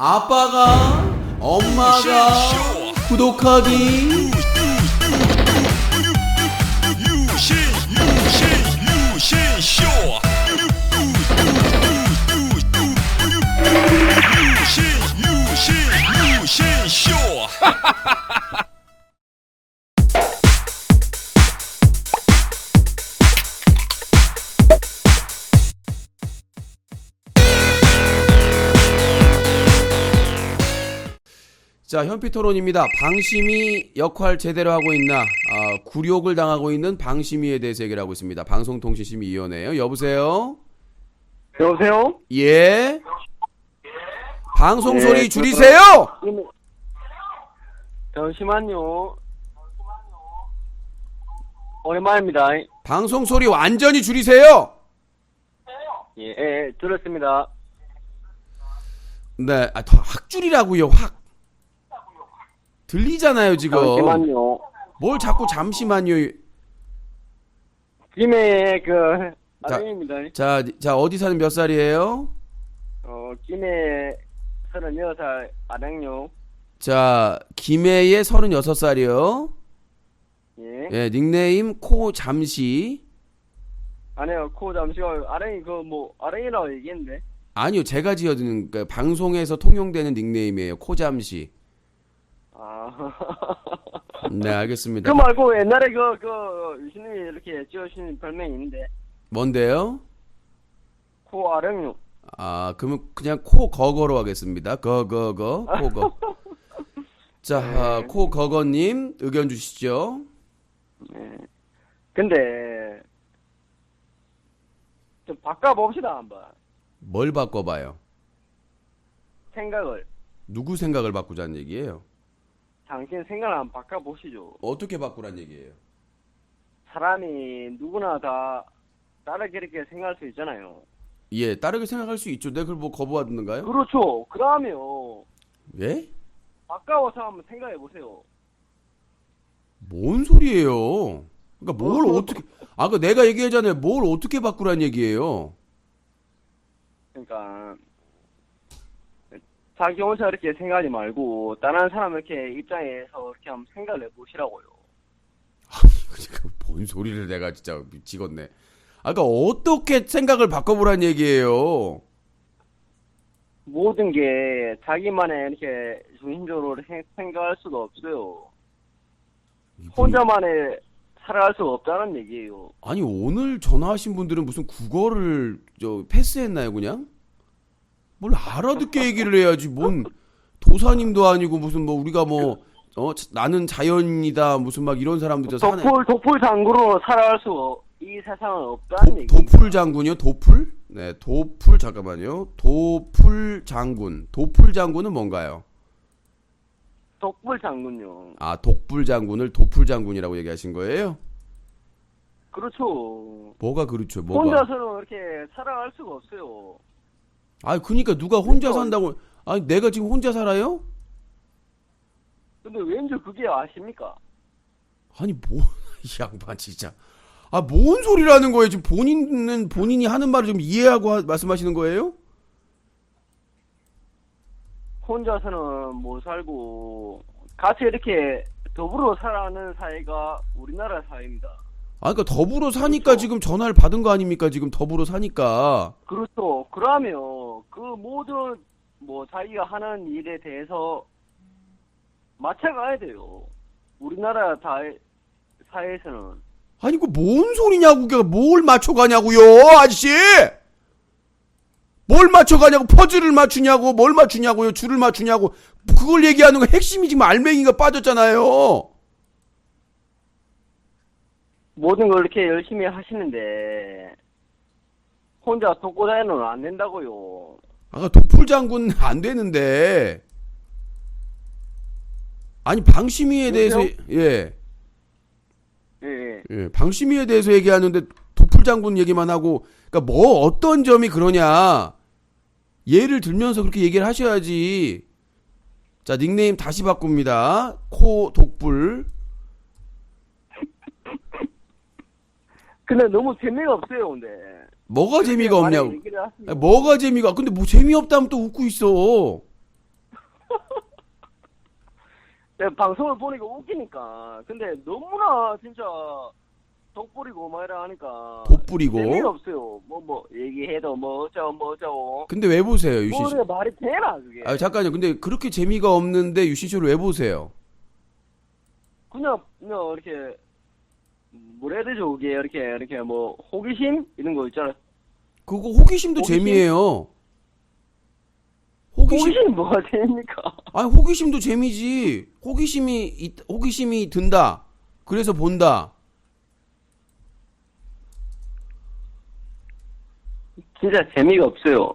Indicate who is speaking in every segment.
Speaker 1: 아빠가 엄마가 구독하기
Speaker 2: 유신 유신 유신 쇼
Speaker 1: 자 현피 토론입니다 방심이 역할 제대로 하고 있나 아, 굴욕을 당하고 있는 방심이에 대해서 얘기를 하고 있습니다 방송통신심의위원회요 여보세요
Speaker 3: 여보세요?
Speaker 1: 예 방송
Speaker 3: 네,
Speaker 1: 소리
Speaker 3: 그렇구나.
Speaker 1: 줄이세요
Speaker 3: 잠시만요. 오랜만입니다.
Speaker 1: 방송 소리 완전히 줄이세요
Speaker 3: 예, 예, 들었습니다.
Speaker 1: 네확 줄이라고요 확 들리잖아요 지금
Speaker 3: 잠시만요.
Speaker 1: 뭘 자꾸 잠시만요
Speaker 3: 김해 그
Speaker 1: 자.
Speaker 3: 아들입니다.
Speaker 1: 자, 자 어디 사는 몇 살이에요?
Speaker 3: 어, 김해 36살 아량요.
Speaker 1: 자, 김해의 36살이요.
Speaker 3: 예.
Speaker 1: 예, 닉네임 코 잠시.
Speaker 3: 아니요, 코 잠시만 아량이 그뭐 아량이라고 얘기했는데.
Speaker 1: 아니요, 제가 지어드는 그러니까 방송에서 통용되는 닉네임이에요. 코 잠시.
Speaker 3: 아.
Speaker 1: 네, 알겠습니다.
Speaker 3: 그 말고 옛날에 그, 그, 유신님이 이렇게 지어주신 별명이 있는데.
Speaker 1: 뭔데요?
Speaker 3: 코 아량요.
Speaker 1: 아, 그러면 그냥 코 거거로 하겠습니다. 거거거 코거. 자, 아, 코 거거님 의견 주시죠.
Speaker 3: 근데, 좀 바꿔봅시다, 한번.
Speaker 1: 뭘 바꿔봐요?
Speaker 3: 생각을.
Speaker 1: 누구 생각을 바꾸자는 얘기예요?
Speaker 3: 당신 생각을 한번 바꿔보시죠.
Speaker 1: 어떻게 바꾸란 얘기예요?
Speaker 3: 사람이 누구나 다 다르게 이렇게 생각할 수 있잖아요.
Speaker 1: 예, 다르게 생각할 수 있죠. 내가 그걸 뭐 거부하든가요?
Speaker 3: 그렇죠. 그러면
Speaker 1: 예?
Speaker 3: 바꿔서 한번 생각해 보세요.
Speaker 1: 뭔 소리예요? 그러니까 뭘 어떻게 아까 내가 얘기하잖아요. 뭘 어떻게 바꾸란 얘기예요?
Speaker 3: 그러니까 자기 혼자 이렇게 생각하지 말고 다른 사람 이렇게 입장에서 이렇게 한번 생각을 해보시라고요.
Speaker 1: 그러니까 뭔 소리를 내가 진짜 미치겠네. 아까 어떻게 생각을 바꿔보란 얘기예요?
Speaker 3: 모든 게 자기만의 이렇게 중심적으로 생- 생각할 수가 없어요. 혼자만의 살아갈 수가 없다는 얘기예요.
Speaker 1: 아니 오늘 전화하신 분들은 무슨 국어를 저 패스했나요 그냥? 뭘 알아듣게 얘기를 해야지 뭔 도사님도 아니고 무슨 뭐 우리가 뭐 어, 나는 자연이다 무슨 막 이런 사람들 저 산에
Speaker 3: 도풀 도풀 장구로 살아갈 수 이 세상은 없다는 얘기.
Speaker 1: 도풀 장군이요? 도풀? 네, 도풀 잠깐만요. 도풀 장군. 도풀 장군은 뭔가요?
Speaker 3: 독불 장군요.
Speaker 1: 아, 독불 장군을 도풀 장군이라고 얘기하신 거예요?
Speaker 3: 그렇죠.
Speaker 1: 뭐가 그렇죠? 뭐가?
Speaker 3: 혼자서는 이렇게 살아갈 수가 없어요.
Speaker 1: 아, 그러니까 누가 혼자
Speaker 3: 그렇죠.
Speaker 1: 산다고? 아니, 내가 지금 혼자 살아요?
Speaker 3: 근데 왠지 그게 아십니까?
Speaker 1: 아니, 뭐, 이 양반 진짜. 아, 뭔 소리라는 거예요? 지금 본인은 본인이 하는 말을 좀 이해하고 하- 말씀하시는 거예요?
Speaker 3: 혼자서는 못 살고 같이 이렇게 더불어 살아가는 사회가 우리나라 사회입니다.
Speaker 1: 아, 그러니까 더불어 사니까
Speaker 3: 그렇죠.
Speaker 1: 지금 전화를 받은 거 아닙니까? 지금 더불어 사니까.
Speaker 3: 그렇죠. 그러면 그 모든 뭐 자기가 하는 일에 대해서 맞춰가야 돼요. 우리나라 다 사회에서는
Speaker 1: 아니 그 뭔 소리냐고 그게 뭘 맞춰가냐고요 아저씨 뭘 맞춰가냐고 퍼즐을 맞추냐고 뭘 맞추냐고요 줄을 맞추냐고 그걸 얘기하는 거 핵심이 지금 알맹이가 빠졌잖아요
Speaker 3: 모든 걸 이렇게 열심히 하시는데 혼자 독고다니는 안 된다고요.
Speaker 1: 아까 도풀 장군 안 되는데. 아니 방심위에 대해서 예,
Speaker 3: 예, 예.
Speaker 1: 예 방심위에 대해서 얘기하는데 도풀 장군 얘기만 하고 그러니까 뭐 어떤 점이 그러냐. 예를 들면서 그렇게 얘기를 하셔야지. 자 닉네임 다시 바꿉니다. 코 독불.
Speaker 3: 근데 너무 재미가 없어요, 근데.
Speaker 1: 뭐가 재미가 없냐고. 아니, 뭐가 재미가? 근데 뭐 재미없다면 또 웃고 있어.
Speaker 3: 내가 방송을 보니까 웃기니까. 근데 너무나 진짜 독불이고 말이라 하니까.
Speaker 1: 독불이고.
Speaker 3: 재미없어요. 뭐 뭐 얘기해도 뭐 어쩌고 뭐 어쩌고.
Speaker 1: 근데 왜 보세요 유시?
Speaker 3: 뭐 말이 되나 그게.
Speaker 1: 아 잠깐요. 근데 그렇게 재미가 없는데 유시 쇼를 왜 보세요?
Speaker 3: 그냥 그냥 이렇게 뭐라 해야 되죠, 그게, 이렇게, 이렇게, 뭐, 호기심? 이런 거 있잖아요.
Speaker 1: 그거 호기심도
Speaker 3: 호기심?
Speaker 1: 재미예요. 호기심
Speaker 3: 호기심 뭐가 됩니까?
Speaker 1: 아니 호기심도 재미지. 호기심이 있- 호기심이 든다. 그래서 본다.
Speaker 3: 진짜 재미가 없어요.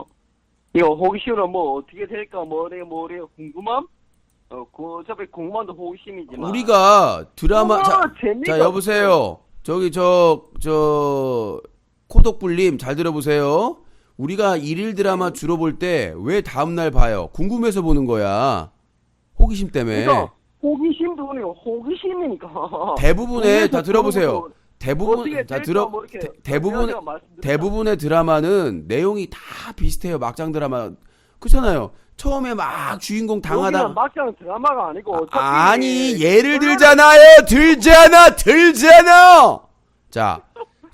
Speaker 3: 이거 호기심은 뭐, 어떻게 될까, 뭐, 어디, 뭐, 어디, 궁금함? 어, 그, 어차피 궁금함도 호기심이지만.
Speaker 1: 우리가 드라마
Speaker 3: 어,
Speaker 1: 자,
Speaker 3: 재미가
Speaker 1: 자 여보세요. 저기 저 저 코덕불님 잘 들어보세요. 우리가 일일 드라마 주로 볼 때 왜 다음 날 봐요? 궁금해서 보는 거야. 호기심 때문에.
Speaker 3: 그러니까 호기심도 아니고 호기심이니까.
Speaker 1: 대부분의 다 들어보세요.
Speaker 3: 어떻게
Speaker 1: 대부분
Speaker 3: 될까
Speaker 1: 자 들어
Speaker 3: 뭐 이렇게
Speaker 1: 대, 대부분. 대부분의 드라마는 내용이 다 비슷해요. 막장 드라마 그렇잖아요. 처음에 막 주인공 당하다
Speaker 3: 여기는 막장 드라마가 아니고 어차피
Speaker 1: 아니 예를 들잖아요. 들잖아. 들잖아. 자.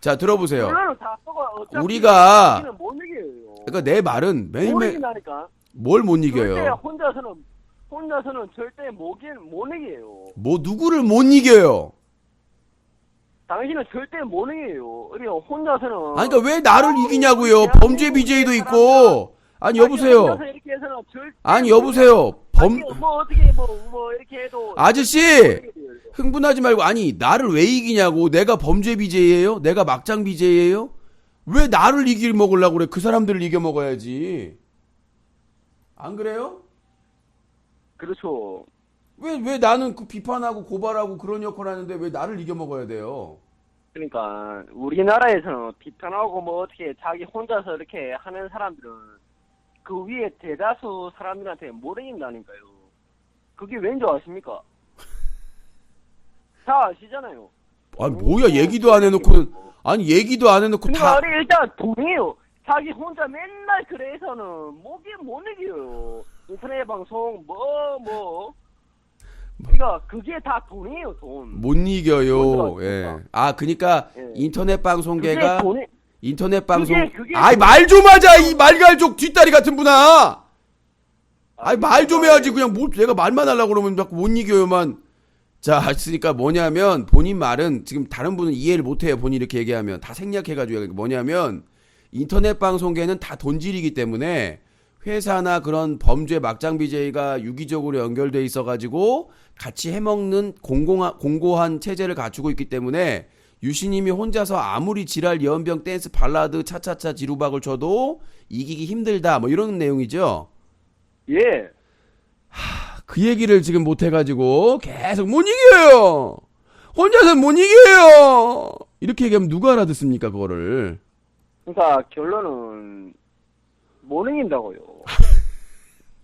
Speaker 1: 자 들어보세요.
Speaker 3: 결론은 다 써가 어차피
Speaker 1: 우리가-
Speaker 3: 여기는 못 이겨요.
Speaker 1: 그러니까 내 말은
Speaker 3: 못
Speaker 1: 매일매일
Speaker 3: 이긴다니까.
Speaker 1: 뭘 못
Speaker 3: 절대
Speaker 1: 이겨요.
Speaker 3: 혼자서는 혼자서는 절대 못, 이, 못 이겨요.
Speaker 1: 뭐 누구를 못 이겨요.
Speaker 3: 당신은 절대 못 이겨요. 그러니까 혼자서는
Speaker 1: 아니 그러니까 왜 나를 이기냐고요. 범죄 BJ도 있고. 아니 여보세요.
Speaker 3: 혼자서 이렇게 해서는
Speaker 1: 아니
Speaker 3: 못
Speaker 1: 여보세요. 범.
Speaker 3: 아니, 뭐 어떻게 뭐, 뭐 이렇게 해도
Speaker 1: 아저씨!
Speaker 3: 못 이겨요.
Speaker 1: 흥분하지 말고 아니 나를 왜 이기냐고 내가 범죄 BJ예요? 내가 막장 BJ예요? 왜 나를 이길 먹으려고 그래? 그 사람들을 이겨 먹어야지. 안 그래요?
Speaker 3: 그렇죠.
Speaker 1: 왜 왜 나는 그 비판하고 고발하고 그런 역할 하는데 왜 나를 이겨 먹어야 돼요?
Speaker 3: 그러니까 우리나라에서는 비판하고 뭐 어떻게 자기 혼자서 이렇게 하는 사람들은 그 위에 대다수 사람들한테 못 이긴다니까요. 그게 왠지 아십니까? 다 아시잖아요.
Speaker 1: 아니 뭐야 얘기도 안 해놓고 아니 얘기도 안 해놓고
Speaker 3: 그러니까
Speaker 1: 다
Speaker 3: 아니, 일단 돈이에요. 자기 혼자 맨날 그래서는 뭐게 못 이겨요. 인터넷 방송 뭐 뭐. 그러니까 그게 다 돈이에요 돈.
Speaker 1: 못 이겨요.
Speaker 3: 뭔지
Speaker 1: 예.
Speaker 3: 아십니까?
Speaker 1: 아 그러니까
Speaker 3: 예.
Speaker 1: 인터넷
Speaker 3: 그게
Speaker 1: 방송계가
Speaker 3: 돈이
Speaker 1: 인터넷 방송
Speaker 3: 그게- 그게
Speaker 1: 아이 말좀 하자 이 말갈족 뒷다리 같은 분아. 아이 말 좀 해야지 그냥 뭐 내가 말만 하려고 그러면 자꾸 못 이겨요만. 자, 했으니까 뭐냐면 본인 말은 지금 다른 분은 이해를 못 해요. 본인 이렇게 얘기하면 다 생략해 가지고 뭐냐면 인터넷 방송계는 다 돈질이기 때문에 회사나 그런 범죄 막장 BJ가 유기적으로 연결돼 있어 가지고 같이 해먹는 공공한, 공고한 체제를 갖추고 있기 때문에 유신님이 혼자서 아무리 지랄 연병 댄스 발라드 차차차 지루박을 쳐도 이기기 힘들다 뭐 이런 내용이죠.
Speaker 3: 예.
Speaker 1: 그 얘기를 지금 못 해가지고 계속 못 이겨요. 혼자서 못 이겨요. 이렇게 얘기하면 누가 알아듣습니까 그거를?
Speaker 3: 그러니까 결론은 못 이긴다고요.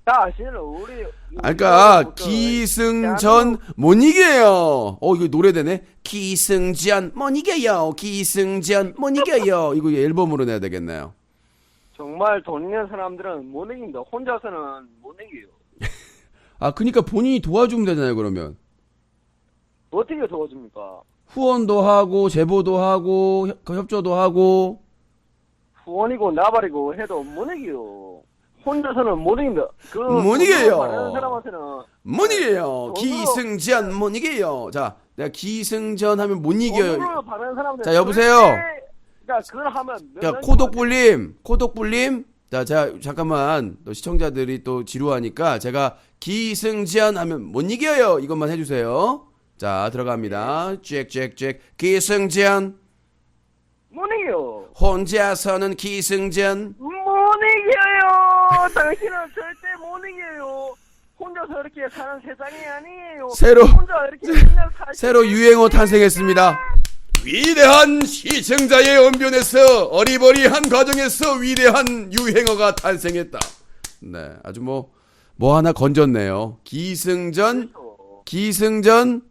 Speaker 3: 다 아시는 우리
Speaker 1: 아, 그러니까
Speaker 3: 그
Speaker 1: 기승전 못 이겨요. 어 이거 노래 되네. 기승전 못 이겨요. 기승전 못 이겨요. 이거 앨범으로 내야 되겠네요.
Speaker 3: 정말 돈 있는 사람들은 못 이긴다. 혼자서는 못 이겨요.
Speaker 1: 아 그러니까 본인이 도와주면 되잖아요 그러면.
Speaker 3: 어떻게 도와줍니까?
Speaker 1: 후원도 하고 제보도 하고 협- 그 협조도 하고
Speaker 3: 후원이고 나발이고 해도 못 이겨요. 혼자서는 못 이긴다. 그
Speaker 1: 못 이겨요.
Speaker 3: 다른 사람한테는
Speaker 1: 못 이겨요. 기승전 못 이겨요. 자 내가 기승전 하면 못 이겨요.
Speaker 3: 사람들
Speaker 1: 자, 여보세요?
Speaker 3: 그러니까 그걸 하면 몇
Speaker 1: 야,
Speaker 3: 년씩
Speaker 1: 코독불님, 코독불님. 자, 자, 잠깐만. 또 시청자들이 또 지루하니까 제가 기승전 하면 못 이겨요. 이것만 해주세요. 자, 들어갑니다. 잭잭잭. 기승전.
Speaker 3: 못 이겨요.
Speaker 1: 혼자서는 기승전.
Speaker 3: 못 이겨요. 당신은 절대 못 이겨요. 혼자서 이렇게 사는 세상이 아니에요.
Speaker 1: 새로-
Speaker 3: 혼자 이렇게 맨날
Speaker 1: 새로 유행어 탄생했습니다. 위대한 시청자의 언변에서 어리버리한 과정에서 위대한 유행어가 탄생했다. 네, 아주 뭐, 뭐 하나 건졌네요. 기승전, 기승전,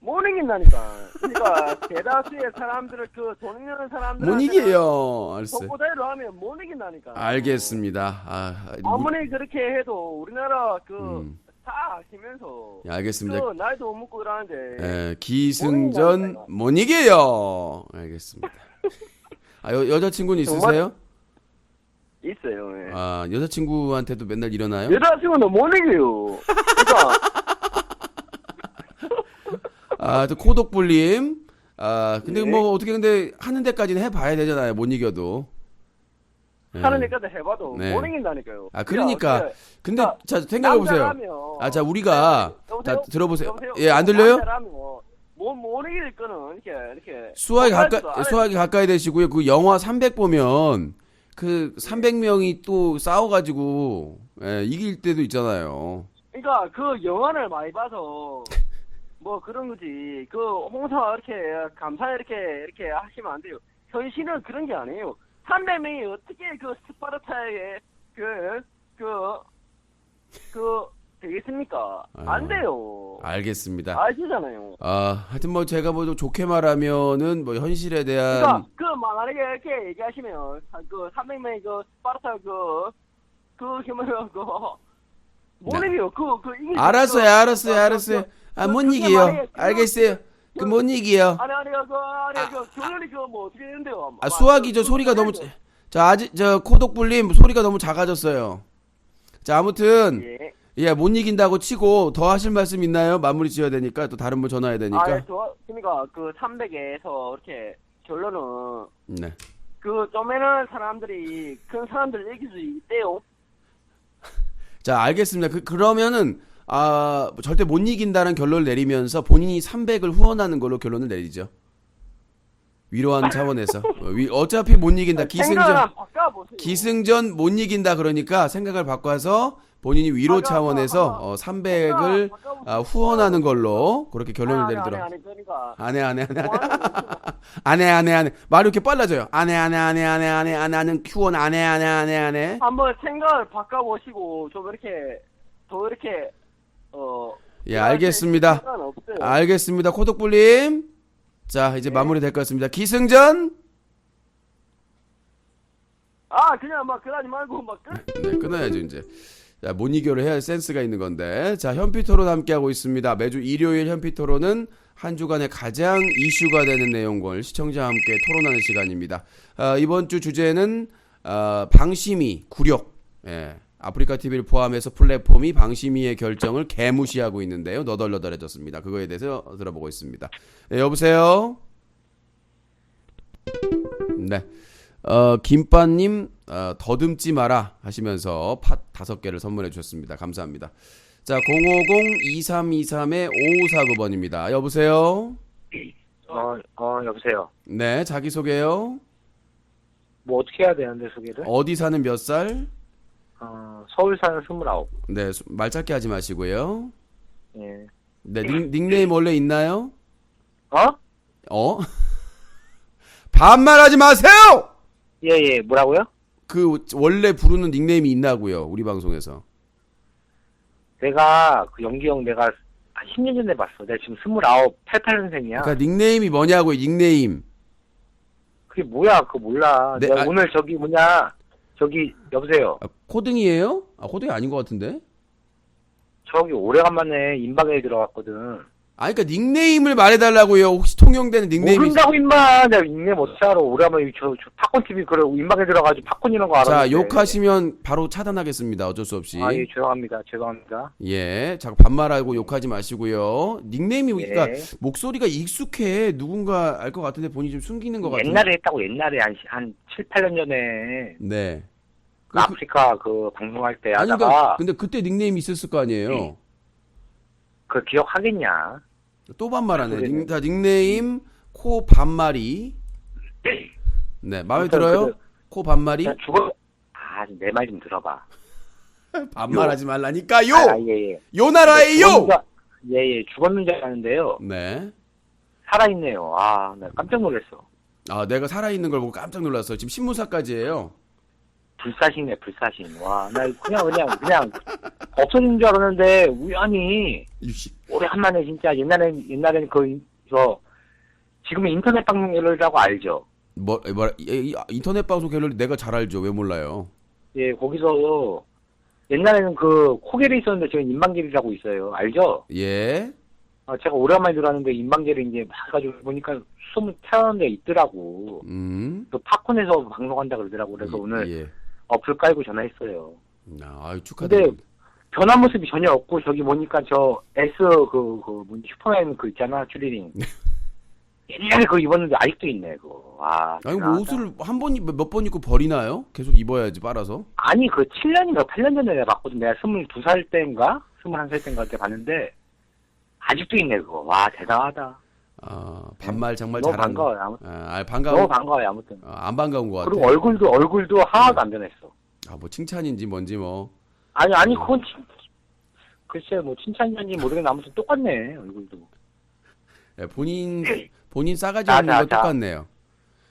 Speaker 3: 못 이긴다니까. 그러니까 대다수의 사람들을 그돈 있는 사람들
Speaker 1: 못 이겨요. 알았어요.
Speaker 3: 속고대로 하면 못 이긴다니까.
Speaker 1: 알겠습니다. 아, 뭐-
Speaker 3: 아무리 그렇게 해도 우리나라 그
Speaker 1: 음.
Speaker 3: 다 아시면서
Speaker 1: 예, 알겠습니다.
Speaker 3: 그 나이도 못 먹고 이러는데
Speaker 1: 예, 기승전 못 이겨요. 알겠습니다. 아, 여, 여자친구는 있으세요?
Speaker 3: 있어요. 예.
Speaker 1: 아, 여자친구한테도 맨날 일어나요?
Speaker 3: 여자친구는 못 이겨요. 그러니까
Speaker 1: 아, 또 코독불님. 아, 근데
Speaker 3: 네.
Speaker 1: 뭐 어떻게 근데 하는 데까지는 해봐야 되잖아요. 못 이겨도. 예.
Speaker 3: 하는 데까지 해봐도
Speaker 1: 네.
Speaker 3: 못 이긴다니까요.
Speaker 1: 아, 그러니까.
Speaker 3: 그러니까
Speaker 1: 근데
Speaker 3: 자,
Speaker 1: 자 생각해 보세요.
Speaker 3: 남자라면-
Speaker 1: 아, 자 우리가
Speaker 3: 네?
Speaker 1: 자 들어보세요.
Speaker 3: 여보세요?
Speaker 1: 예, 안 들려요?
Speaker 3: 남자라면 못, 못 이길 거는 이렇게 이렇게
Speaker 1: 수학이 가까이 수학이 가까이 되시고요. 그 영화 300 보면 그 300명이 또 싸워가지고 예, 이길 때도 있잖아요.
Speaker 3: 그러니까 그 영화를 많이 봐서 뭐 그런 거지. 그 홍사 이렇게 감사 이렇게 이렇게 하시면 안 돼요. 현실은 그런 게 아니에요. 300명이 어떻게 그 스파르타의 그 그그 그 되겠습니까? 안
Speaker 1: 아유.
Speaker 3: 돼요.
Speaker 1: 알겠습니다.
Speaker 3: 아시잖아요.
Speaker 1: 아, 하여튼 뭐 제가 뭐 좀 좋게 말하면은 뭐 현실에 대한
Speaker 3: 그러니까 그 만약에 이렇게 얘기하시면 그 300명이 그 스파르타 그그 힘을 그못
Speaker 1: 네.
Speaker 3: 이겨요. 그그 이길
Speaker 1: 알았어요,
Speaker 3: 그-
Speaker 1: 알았어요,
Speaker 3: 그-
Speaker 1: 알았어요.
Speaker 3: 그-
Speaker 1: 아,
Speaker 3: 그-
Speaker 1: 못
Speaker 3: 그게
Speaker 1: 이기요.
Speaker 3: 만약에 그-
Speaker 1: 알겠어요. 그못 이기요.
Speaker 3: 아니 아니 그 아니 그 교련이 그뭐 어떻게 되는데요?
Speaker 1: 아, 수학이 저
Speaker 3: 그-
Speaker 1: 소리가
Speaker 3: 그-
Speaker 1: 너무 자, 아직 저 코독불님 소리가 너무 작아졌어요. 자, 아무튼
Speaker 3: 예.
Speaker 1: 예, 못 이긴다고 치고 더 하실 말씀 있나요? 마무리 지어야 되니까 또 다른 분 전화해야 되니까.
Speaker 3: 아, 저 그러니까 그 300에서 이렇게 결론은
Speaker 1: 네.
Speaker 3: 그 쪼매는 사람들이 큰 사람들 이길 수 있대요.
Speaker 1: 자, 알겠습니다. 그, 그러면은, 아, 절대 못 이긴다는 결론을 내리면서 본인이 300을 후원하는 걸로 결론을 내리죠. 위로하는 차원에서. 어, 위- 어차피 못 이긴다. 기승전. 기승전 못 이긴다 그러니까 생각을 바꿔서 본인이 위로 차원에서. 어, 300을
Speaker 3: 바꿔보세요.
Speaker 1: 아, 후원하는 걸로 그렇게 결론을
Speaker 3: 아니,
Speaker 1: 내리더라.
Speaker 3: 아니, 아니, 그러니까
Speaker 1: 안해, 안해, 안해.
Speaker 3: 뭐?
Speaker 1: 안해, 안해, 안해. 말이 이렇게 빨라져요. 안해, 안해, 안해, 안해, 안해, 안해, 나는 후원 안해, 안해, 안해, 안해.
Speaker 3: 한번 생각을 바꿔보시고 좀 이렇게 더 이렇게 어
Speaker 1: 예, 알겠습니다.
Speaker 3: 시간 없어요.
Speaker 1: 알겠습니다. 코독불님. 자, 이제 마무리 될 것 같습니다. 기승전.
Speaker 3: 아 그냥 막 그러지 말고 막 끝.
Speaker 1: 네, 끊어야죠, 이제. 자, 못 이겨를 해야 센스가 있는 건데. 자, 현피토론 함께하고 있습니다. 매주 일요일 현피토론은 한 주간에 가장 이슈가 되는 내용을 시청자와 함께 토론하는 시간입니다. 아, 이번 주 주제는, 아, 방심이, 굴욕. 예. 아프리카 TV를 포함해서 플랫폼이 방심이의 결정을 개무시하고 있는데요. 너덜너덜해졌습니다. 그거에 대해서 들어보고 있습니다. 예, 여보세요? 네. 어, 김빠님, 어, 더듬지 마라 하시면서 팥 다섯 개를 선물해 주셨습니다. 감사합니다. 자, 050-2323의 5549번입니다. 여보세요?
Speaker 4: 어, 어, 여보세요.
Speaker 1: 네, 자기소개요.
Speaker 4: 뭐 어떻게 해야 되는데 소개를?
Speaker 1: 어디 사는 몇 살?
Speaker 4: 어, 서울 사는 스물아홉.
Speaker 1: 네, 수- 말 짧게 하지 마시고요.
Speaker 4: 예.
Speaker 1: 네, 닉, 닉네임 원래 있나요?
Speaker 4: 어?
Speaker 1: 어? 반말하지 마세요!
Speaker 4: 예, 예. 뭐라고요?
Speaker 1: 그 원래 부르는 닉네임이 있나고요. 우리 방송에서.
Speaker 4: 내가 그 연기 형 내가 한 10년 전에 봤어. 내가 지금 스물아홉, 88년생이야.
Speaker 1: 그러니까 닉네임이 뭐냐고요. 닉네임.
Speaker 4: 그게 뭐야? 그거 몰라.
Speaker 1: 네,
Speaker 4: 내가
Speaker 1: 아-
Speaker 4: 오늘 저기 뭐냐? 저기 여보세요.
Speaker 1: 아, 코딩이에요? 아, 코딩이 아닌 것 같은데?
Speaker 4: 저기 오래간만에 인방에 들어갔거든.
Speaker 1: 아, 그러니까 닉네임을 말해달라고요. 혹시 통용되는 닉네임이
Speaker 4: 모른다고 임마. 내가 닉네임 어떻게 알아? 오래간만에 저, 저 팝콘 TV 그래 인방에 들어가지고 팝콘 이런 거 알아.
Speaker 1: 자, 욕하시면 바로 차단하겠습니다. 어쩔 수 없이.
Speaker 4: 아, 예, 죄송합니다. 죄송합니다.
Speaker 1: 예, 자꾸 반말하고 욕하지 마시고요. 닉네임이
Speaker 4: 예.
Speaker 1: 그러니까 목소리가 익숙해. 누군가 알 것 같은데 본인이 좀 숨기는 것 같은데.
Speaker 4: 옛날에 했다고 옛날에 한, 한 7, 8년 전에
Speaker 1: 네.
Speaker 4: 그
Speaker 1: 그-
Speaker 4: 아프리카 그 방송할 때
Speaker 1: 아니,
Speaker 4: 하다가
Speaker 1: 그러니까 근데 그때 닉네임이 있었을 거 아니에요.
Speaker 4: 그 기억하겠냐?
Speaker 1: 또 반말하네.
Speaker 4: 그래요.
Speaker 1: 닉, 자, 닉네임 코 반말이. 네, 마음에 들어요?
Speaker 4: 그-
Speaker 1: 코 반말이?
Speaker 4: 죽어. 아, 내 말 좀 들어봐.
Speaker 1: 반말하지 말라니까요.
Speaker 4: 아, 예, 예.
Speaker 1: 요 나라에요.
Speaker 4: 죽었는 줄- 예, 예. 죽었는 줄 알았는데요.
Speaker 1: 네.
Speaker 4: 살아있네요. 아, 나 깜짝 놀랐어.
Speaker 1: 아, 내가 살아있는 걸 보고 깜짝 놀랐어요. 지금 신문사까지예요.
Speaker 4: 불사신네, 불사신. 와, 나 그냥, 그냥, 그냥 없어진 줄 알았는데, 우연히,
Speaker 1: 이씨.
Speaker 4: 오래간만에 진짜, 옛날엔, 옛날엔 그, 저, 지금은 인터넷 방송이라고 알죠?
Speaker 1: 뭐, 뭐라, 이- 이- 인터넷 방송 갤러리 내가 잘 알죠. 왜 몰라요?
Speaker 4: 예, 거기서, 옛날에는 그 코겔이 있었는데 지금 인방겔이라고 있어요. 알죠?
Speaker 1: 예.
Speaker 4: 어, 제가 오랜만에 들었는데 인방겔이 이제 막 해가지고 보니까 숨을 태우는 데 있더라고.
Speaker 1: 음.
Speaker 4: 그 팝콘에서 방송한다 그러더라고. 그래서
Speaker 1: 예,
Speaker 4: 오늘
Speaker 1: 예.
Speaker 4: 어플 깔고 전화했어요.
Speaker 1: 아, 아유, 축하드립니다.
Speaker 4: 변한 모습이 전혀 없고 저기 보니까 저 S 그, 그, 뭐지, 슈퍼맨 그 있잖아, 추리링. 옛날에 그거 입었는데 아직도 있네, 그거. 와.
Speaker 1: 아니, 뭐. 옷을 한 번, 몇 번 입고 버리나요? 계속 입어야지, 빨아서.
Speaker 4: 아니, 그 7년인가 8년 전에 내가 봤거든. 내가 22살 때인가? 21살 때인가 그때 봤는데, 아직도 있네, 그거. 와, 대단하다.
Speaker 1: 아, 반말 정말
Speaker 4: 너무
Speaker 1: 잘하는.
Speaker 4: 반가워요, 아무튼.
Speaker 1: 아, 아,
Speaker 4: 너무
Speaker 1: 반가워.
Speaker 4: 반가워요, 아무튼.
Speaker 1: 아, 안 반가운 것 같아.
Speaker 4: 그리고 얼굴도, 얼굴도 하나도 안 변했어.
Speaker 1: 아, 뭐 칭찬인지 뭔지 뭐.
Speaker 4: 아니, 아니, 그건 칭, 글쎄, 뭐, 칭찬인지 모르겠는데, 아무튼 똑같네, 얼굴도.
Speaker 1: 예, 본인 본인 싸가지
Speaker 4: 자,
Speaker 1: 없는
Speaker 4: 자,
Speaker 1: 거
Speaker 4: 자.
Speaker 1: 똑같네요.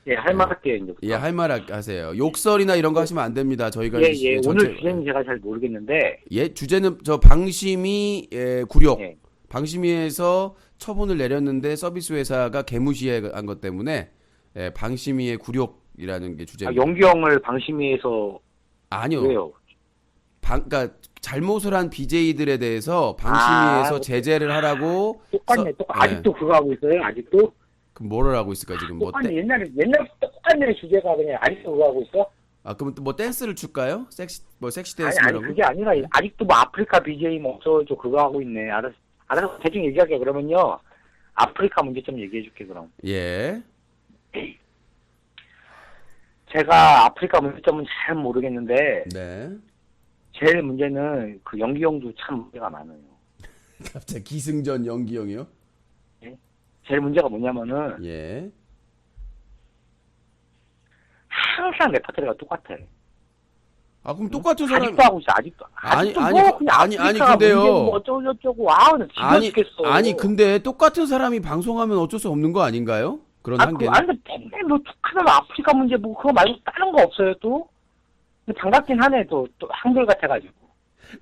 Speaker 4: 예, 할말 할게요, 이제.
Speaker 1: 예, 할말 하세요. 욕설이나 이런 거 하시면 안 됩니다. 저희가
Speaker 4: 예, 예,
Speaker 1: 전체-
Speaker 4: 오늘 주제는 제가 잘 모르겠는데,
Speaker 1: 예, 주제는 저 방심이 예, 굴욕.
Speaker 4: 예.
Speaker 1: 방심위에서 처분을 내렸는데 서비스 회사가 개무시한 것 때문에 예, 방심위의 굴욕이라는 게
Speaker 4: 아,
Speaker 1: 주제입니다.
Speaker 4: 연기형을 방심위에서,
Speaker 1: 아니요.
Speaker 4: 왜요?
Speaker 1: 방, 그러니까 잘못을 한 BJ들에 대해서 방심위에서
Speaker 4: 아,
Speaker 1: 제재를 하라고
Speaker 4: 똑같네,
Speaker 1: 서-
Speaker 4: 똑같,
Speaker 1: 예.
Speaker 4: 아직도 그거 하고 있어요, 아직도?
Speaker 1: 그럼 뭐를 하고 있을까 지금 뭐
Speaker 4: 똑같네, 옛날에, 옛날에 똑같네, 주제가 그냥, 아직도 그거 하고 있어?
Speaker 1: 아 그럼 또 뭐 댄스를 출까요? 섹시 뭐 섹시
Speaker 4: 아니,
Speaker 1: 댄스
Speaker 4: 아니,
Speaker 1: 거?
Speaker 4: 그게 아니라, 아직도 뭐 아프리카 BJ 뭐 없어져 그거 하고 있네. 알았어, 알았어, 대충 얘기할게. 그러면요, 아프리카 문제점 얘기해 줄게, 그럼.
Speaker 1: 예.
Speaker 4: 제가 아프리카 문제점은 잘 모르겠는데,
Speaker 1: 네.
Speaker 4: 제일 문제는 그 연기형도 참 문제가 많아요.
Speaker 1: 갑자기 기승전 연기형이요?
Speaker 4: 제일 문제가 뭐냐면은,
Speaker 1: 예.
Speaker 4: 항상 레퍼토리가 똑같아.
Speaker 1: 아 그럼 똑같은 사람
Speaker 4: 아직도 하고 있어, 아직도.
Speaker 1: 아니,
Speaker 4: 아직도
Speaker 1: 아니,
Speaker 4: 뭐 그냥
Speaker 1: 아니, 아니,
Speaker 4: 아프리카
Speaker 1: 근데요.
Speaker 4: 문제 뭐 어쩌고 저쩌고, 아우, 나 지겨
Speaker 1: 아니
Speaker 4: 죽겠어.
Speaker 1: 아니 근데 똑같은 사람이 방송하면 어쩔 수 없는 거 아닌가요? 그런
Speaker 4: 아, 그,
Speaker 1: 한계는.
Speaker 4: 아니, 근데 맨날 뭐, 북한은 아프리카 문제 뭐, 그거 말고 다른 거 없어요, 또? 근데 반갑긴 하네, 또, 또, 한글 같아가지고.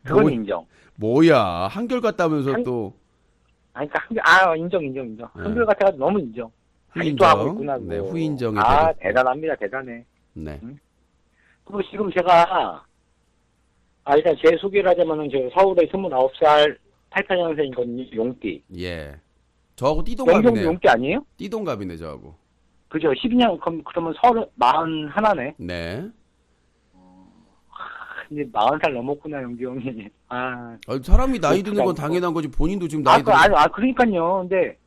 Speaker 4: 그건
Speaker 1: 뭐-
Speaker 4: 인정.
Speaker 1: 뭐야 한결 같다면서
Speaker 4: 한-
Speaker 1: 또
Speaker 4: 아니, 그니까, 한글, 아, 인정, 인정, 인정.
Speaker 1: 네.
Speaker 4: 한글 같아가지고 너무 인정. 아직도
Speaker 1: 후인정.
Speaker 4: 하고 있구나, 그거.
Speaker 1: 네, 후인정이
Speaker 4: 아,
Speaker 1: 되겠고.
Speaker 4: 대단합니다, 대단해.
Speaker 1: 네.
Speaker 4: 그리고 지금 제가, 아, 일단 제 소개를 하자면은, 저 서울에 29살, 88년생이거든요, 용띠.
Speaker 1: 예. 저하고
Speaker 4: 영경도
Speaker 1: 띠동갑이네 요.
Speaker 4: 용띠 아니에요?
Speaker 1: 띠동갑이네 저하고.
Speaker 4: 그죠? 12년, 그럼, 그러면 서른, 마흔 하나네.
Speaker 1: 네.
Speaker 4: 근데 마흔 살 넘었구나, 용기 형이. 아,
Speaker 1: 아, 사람이 나이 드는 건. 당연한 거지 본인도 지금
Speaker 4: 아,
Speaker 1: 나이
Speaker 4: 그,
Speaker 1: 드는
Speaker 4: 아니, 아, 그러니까요. 근데,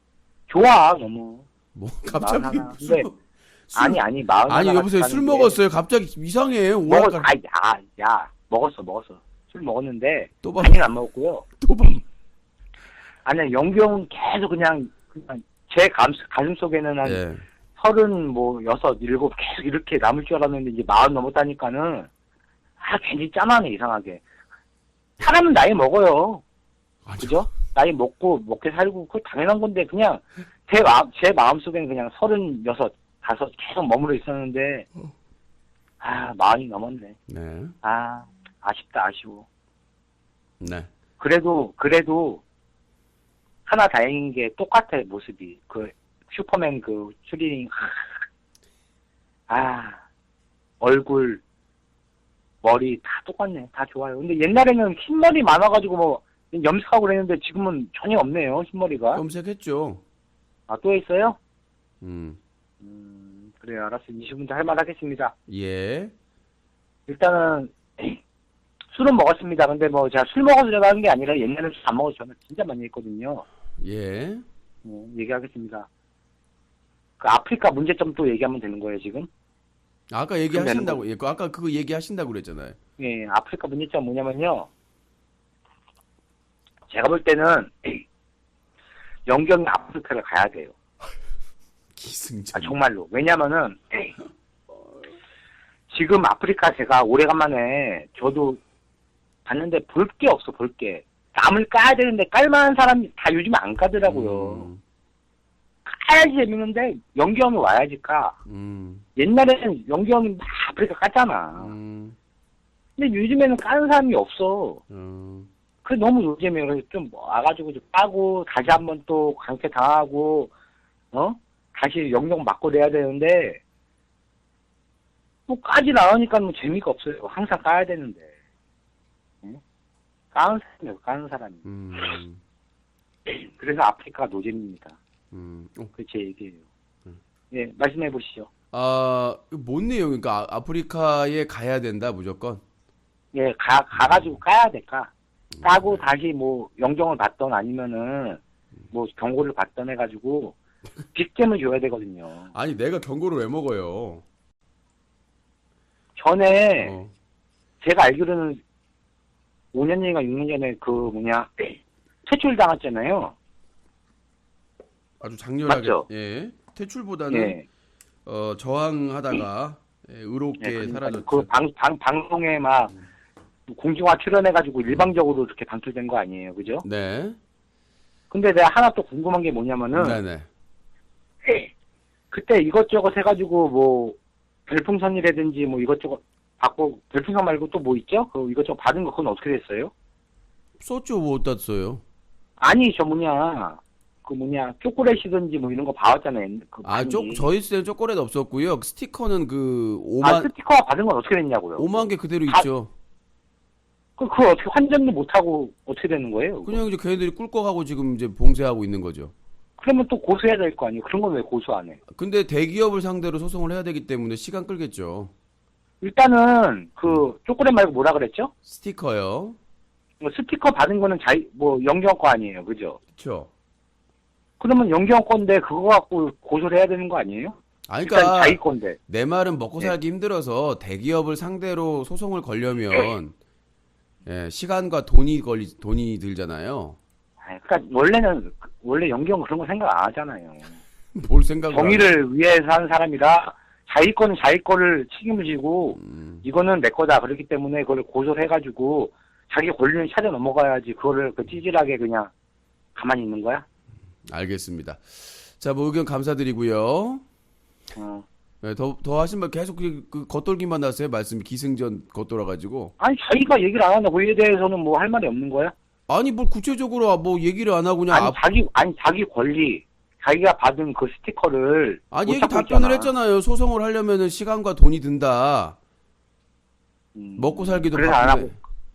Speaker 4: 좋아, 너무.
Speaker 1: 뭐 갑자기
Speaker 4: 마흔 하나.
Speaker 1: 술,
Speaker 4: 근데
Speaker 1: 술-
Speaker 4: 아니, 아니, 마흔
Speaker 1: 아니 여보세요 술 먹었어요 갑자기 이상해
Speaker 4: 먹었,
Speaker 1: 오락가
Speaker 4: 아, 야, 야, 먹었어, 먹었어. 술 먹었는데,
Speaker 1: 또밤
Speaker 4: 많이는 안 먹었고요.
Speaker 1: 또밤
Speaker 4: 아니, 영기 형은 계속 그냥, 그냥, 제 가슴, 가슴 속에는 한
Speaker 1: 예.
Speaker 4: 서른, 뭐, 여섯, 일곱, 계속 이렇게 남을 줄 알았는데, 이제 마흔 넘었다니까는, 아, 괜히 짠하네, 이상하게. 사람은 나이 먹어요.
Speaker 1: 아, 저-
Speaker 4: 그죠? 나이 먹고, 먹게 살고, 그거 당연한 건데, 그냥, 제 마음, 제 마음 속에는 그냥 서른 여섯, 다섯 계속 머물러 있었는데, 아, 마흔이 넘었네.
Speaker 1: 네.
Speaker 4: 아, 아쉽다, 아쉬워.
Speaker 1: 네.
Speaker 4: 그래도, 그래도, 하나 다행인 게 똑같아, 모습이. 그, 슈퍼맨 그, 추리닝, 아, 얼굴, 머리 다 똑같네. 다 좋아요. 근데 옛날에는 흰 머리 많아가지고 뭐, 염색하고 그랬는데 지금은 전혀 없네요, 흰 머리가.
Speaker 1: 검색했죠.
Speaker 4: 아, 또 있어요?
Speaker 1: 음.
Speaker 4: 음, 그래요. 알았어. 20분째 할말 하겠습니다.
Speaker 1: 예.
Speaker 4: 일단은, 술은 먹었습니다. 근데 뭐, 제가 술 먹어서 하는 게 아니라 옛날에는 술안 먹어서 저는 진짜 많이 했거든요.
Speaker 1: 예.
Speaker 4: 네, 얘기하겠습니다. 그 아프리카 문제점 또 얘기하면 되는 거예요, 지금?
Speaker 1: 아까 얘기하신다고 예. 그 아까 그거 얘기하신다고 그랬잖아요.
Speaker 4: 예, 아프리카 문제점 뭐냐면요. 제가 볼 때는 영경이 아프리카를 가야 돼요.
Speaker 1: 기승전.
Speaker 4: 아, 정말로. 왜냐면은, 지금 아프리카 제가 오래간만에 저도 봤는데 볼 게 없어, 볼 게. 남을 까야 되는데 깔만한 사람이 다 요즘 안 까더라고요.
Speaker 1: 음.
Speaker 4: 까야지 재밌는데 연기형이 와야지 까.
Speaker 1: 음.
Speaker 4: 옛날에는 연기형이 막 아프리카 깠잖아.
Speaker 1: 음.
Speaker 4: 근데 요즘에는 까는 사람이 없어.
Speaker 1: 음.
Speaker 4: 그래 너무 요즘에 그래서 좀 와가지고 좀 까고 다시 한번 또 강퇴 당하고 어 다시 영역 맞고 내야 되는데 뭐 까지 나오니까 뭐 재미가 없어요. 항상 까야 되는데. 응? 까는 사람이에요, 까는 사람이.
Speaker 1: 음,
Speaker 4: 그래서 아프리카가 노잼입니다.
Speaker 1: 음. 어,
Speaker 4: 그제 얘기예요. 예, 말씀해 보시죠.
Speaker 1: 아, 뭔 내용? 그러니까 아- 아프리카에 가야 된다 무조건.
Speaker 4: 예, 가, 가가지고 까야 될까? 까고 다시 뭐 영정을 받던 아니면은 뭐 경고를 받던 해가지고 빅잼을 줘야 되거든요.
Speaker 1: 아니 내가 경고를 왜 먹어요?
Speaker 4: 전에
Speaker 1: 어.
Speaker 4: 제가 알기로는 5년 전인가 6년 전에 그 뭐냐 퇴출 당했잖아요.
Speaker 1: 아주 장렬하게.
Speaker 4: 맞죠?
Speaker 1: 예. 퇴출보다는
Speaker 4: 예.
Speaker 1: 어, 저항하다가 예, 의롭게
Speaker 4: 예,
Speaker 1: 사라졌죠.
Speaker 4: 그 방, 방, 방송에 막 공중화 출연해가지고 일방적으로 이렇게 방출된 거 아니에요, 그죠?
Speaker 1: 네.
Speaker 4: 근데 내가 하나 또 궁금한 게 뭐냐면은
Speaker 1: 네네.
Speaker 4: 그때 이것저것 해가지고 뭐 별풍선이라든지 뭐 이것저것 받고 별풍선 말고 또 뭐 있죠? 그 이것저것 받은 거 그건 어떻게 됐어요?
Speaker 1: 썼죠, 뭐 어디다 써요?
Speaker 4: 아니 저 뭐냐 그 뭐냐 초콜릿이든지 뭐 이런 거 봐왔잖아요. 그
Speaker 1: 아,
Speaker 4: 많이.
Speaker 1: 쪽 저희 때는 초콜릿 없었고요. 스티커는 그
Speaker 4: 아
Speaker 1: 5만
Speaker 4: 스티커 받은 건 어떻게 됐냐고요?
Speaker 1: 5만 개 그대로
Speaker 4: 다-
Speaker 1: 있죠.
Speaker 4: 그 그걸 어떻게 환전도 못 하고 어떻게 되는 거예요?
Speaker 1: 그냥 이제 걔네들이 꿀꺽하고 지금 이제 봉쇄하고 있는 거죠.
Speaker 4: 그러면 또 고소해야 될 거 아니에요? 그런 건 왜 고소 안 해?
Speaker 1: 근데 대기업을 상대로 소송을 해야 되기 때문에 시간 끌겠죠.
Speaker 4: 일단은 그 초콜릿 말고 뭐라 그랬죠?
Speaker 1: 스티커요.
Speaker 4: 뭐 스티커 받은 거는 자이 뭐 영경 거 아니에요, 그죠?
Speaker 1: 그렇죠.
Speaker 4: 그러면 영경 건데 그거 갖고 고소를 해야 되는 거 아니에요?
Speaker 1: 아
Speaker 4: 일단
Speaker 1: 그러니까
Speaker 4: 자기 건데.
Speaker 1: 내 말은 먹고
Speaker 4: 네.
Speaker 1: 살기 힘들어서 대기업을 상대로 소송을 걸려면 예, 시간과 돈이 걸리 돈이 들잖아요.
Speaker 4: 아, 그러니까 원래는 원래 영경 그런 거 생각 안 하잖아요.
Speaker 1: 뭘 생각을
Speaker 4: 정의를 위해서 하는 사람이라 자기 거는 자기 거를 책임을 지고
Speaker 1: 음,
Speaker 4: 이거는 내 거다 그렇기 때문에 그걸 고소를 해가지고 자기 권리는 찾아 넘어가야지 그거를 그 찌질하게 그냥 가만히 있는 거야?
Speaker 1: 알겠습니다. 자, 뭐 의견 감사드리고요.
Speaker 4: 어.
Speaker 1: 네, 더, 더 하신 말 계속 그, 그 겉돌기만 하세요. 말씀이 기승전 겉돌아가지고.
Speaker 4: 아니 자기가 얘기를 안 한다. 그에 대해서는 뭐 할 말이 없는 거야?
Speaker 1: 아니, 뭘 구체적으로 뭐 얘기를 안 하고 그냥.
Speaker 4: 아니
Speaker 1: 앞-
Speaker 4: 자기 아니 자기 권리 자기가 받은 그 스티커를
Speaker 1: 아니,
Speaker 4: 못
Speaker 1: 얘기
Speaker 4: 찾고
Speaker 1: 답변을
Speaker 4: 있잖아.
Speaker 1: 했잖아요. 소송을 하려면은 시간과 돈이 든다.
Speaker 4: 음.
Speaker 1: 먹고 살기도
Speaker 4: 그래서 안
Speaker 1: 바쁜데.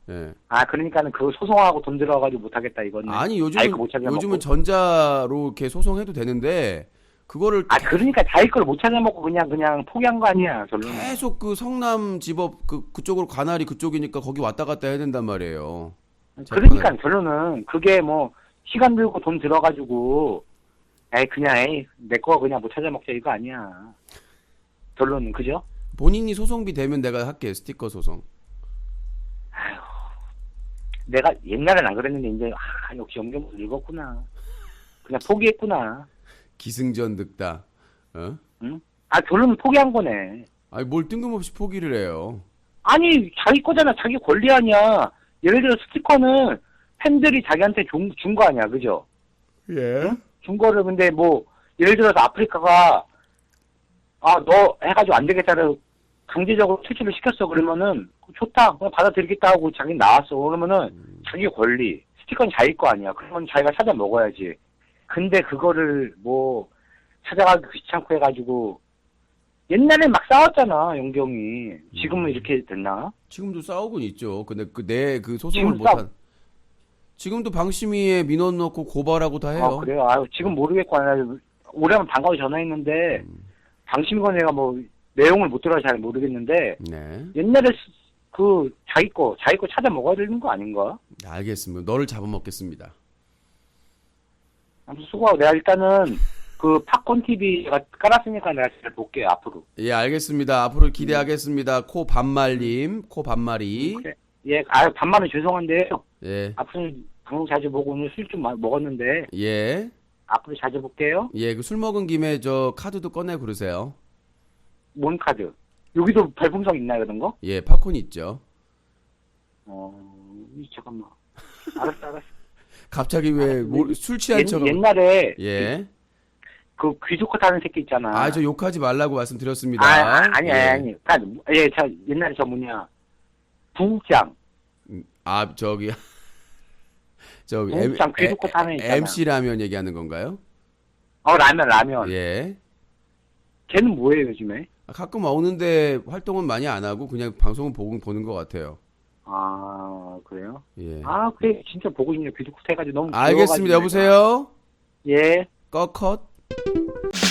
Speaker 1: 예.
Speaker 4: 아 그러니까는 그 소송하고 돈 들어가지고 못 하겠다 이거는.
Speaker 1: 아니, 요즘은,
Speaker 4: 찾아
Speaker 1: 요즘은
Speaker 4: 먹고.
Speaker 1: 전자로 이렇게 소송해도 되는데, 그거를
Speaker 4: 아 그러니까 자기 걸 못 찾아 먹고 그냥 그냥 포기한 거 아니야 결론은.
Speaker 1: 계속 그 성남 집업 그 그쪽으로 관할이 그쪽이니까 거기 왔다 갔다 해야 된단 말이에요.
Speaker 4: 그러니까 결론은 그게 뭐 시간 들고 돈 들어가지고 에이 그냥 에이 내 거 그냥 못 찾아 먹자 이거 아니야. 결론은 그죠?
Speaker 1: 본인이 소송비 되면 내가 할게 스티커 소송.
Speaker 4: 내가 옛날엔 안 그랬는데 이제 아 역시 영경 늙었구나. 그냥 포기했구나.
Speaker 1: 기승전 득다. 어?
Speaker 4: 아 결론은 포기한 거네.
Speaker 1: 아니 뭘 뜬금없이 포기를 해요.
Speaker 4: 아니 자기 거잖아 자기 권리 아니야. 예를 들어 스티커는 팬들이 자기한테 준 거 아니야. 그죠?
Speaker 1: 예.
Speaker 4: 준 거를 근데 뭐 예를 들어서 아프리카가 아 너 해가지고 안 되겠다를 강제적으로 퇴출을 시켰어. 그러면은 좋다. 그냥 받아들이겠다 하고 자기 나왔어. 그러면은 자기 권리. 스티커는 자기 거 아니야. 그러면 자기가 찾아 먹어야지. 근데 그거를 뭐 찾아가기 귀찮고 해가지고 옛날에 막 싸웠잖아 영경이 지금은 이렇게 됐나
Speaker 1: 지금도 싸우곤 있죠. 근데 그 내 그 소송을
Speaker 4: 지금
Speaker 1: 못한 지금도 방심위에 민원 넣고 고발하고 다 해요.
Speaker 4: 아 그래요 아 지금 모르겠고 나 오래만 반가워 전화했는데 방심건 내가 뭐 내용을 못 들어서 잘 모르겠는데
Speaker 1: 네.
Speaker 4: 옛날에 스- 그 자기 거 자기 거 찾아 먹어야 되는 거 아닌가?
Speaker 1: 알겠습니다. 너를 잡아먹겠습니다.
Speaker 4: 아무튼 수고하고 내가 일단은 그 팝콘 TV가 깔았으니까 내가 잘 볼게요 앞으로.
Speaker 1: 예, 알겠습니다. 앞으로 기대하겠습니다. 코 반말님, 코 반말이.
Speaker 4: 그래. 예, 아 반말은 죄송한데요.
Speaker 1: 예,
Speaker 4: 앞으로 방송 자주 보고 오늘 술 좀 먹었는데
Speaker 1: 예,
Speaker 4: 앞으로 자주 볼게요.
Speaker 1: 예. 그 술 먹은 김에 저 카드도 꺼내 그러세요.
Speaker 4: 뭔 카드? 여기도 별풍선 있나요 그런 거?
Speaker 1: 예, 팝콘 있죠.
Speaker 4: 어, 이, 잠깐만. 알았어, 알았어.
Speaker 1: 갑자기 왜술 취한
Speaker 4: 옛,
Speaker 1: 척을?
Speaker 4: 옛날에
Speaker 1: 예.
Speaker 4: 그 귀족컷 하는 새끼 있잖아.
Speaker 1: 아, 저 욕하지 말라고 말씀드렸습니다.
Speaker 4: 아, 아니,
Speaker 1: 예.
Speaker 4: 아니, 아니. 예, 저, 옛날에 저 뭐냐. 부국장.
Speaker 1: 음, 아, 저기 저기
Speaker 4: 부국장 귀족컷 하는 애 있잖아.
Speaker 1: MC 라면 얘기하는 건가요?
Speaker 4: 어, 라면, 라면.
Speaker 1: 예.
Speaker 4: 걔는 뭐예요, 요즘에?
Speaker 1: 아, 가끔 오는데 활동은 많이 안 하고 그냥 방송은 보고 보는 것 같아요.
Speaker 4: 아, 그래요?
Speaker 1: 예.
Speaker 4: 아, 그래. 진짜 보고 싶네요. 귀도 해가지고 너무.
Speaker 1: 알겠습니다. 여보세요.
Speaker 4: 예.
Speaker 1: 꺼컷.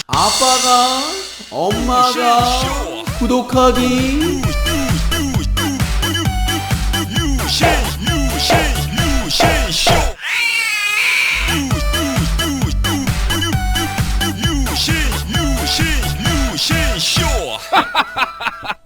Speaker 1: 아빠가 엄마가 구독하기. 아,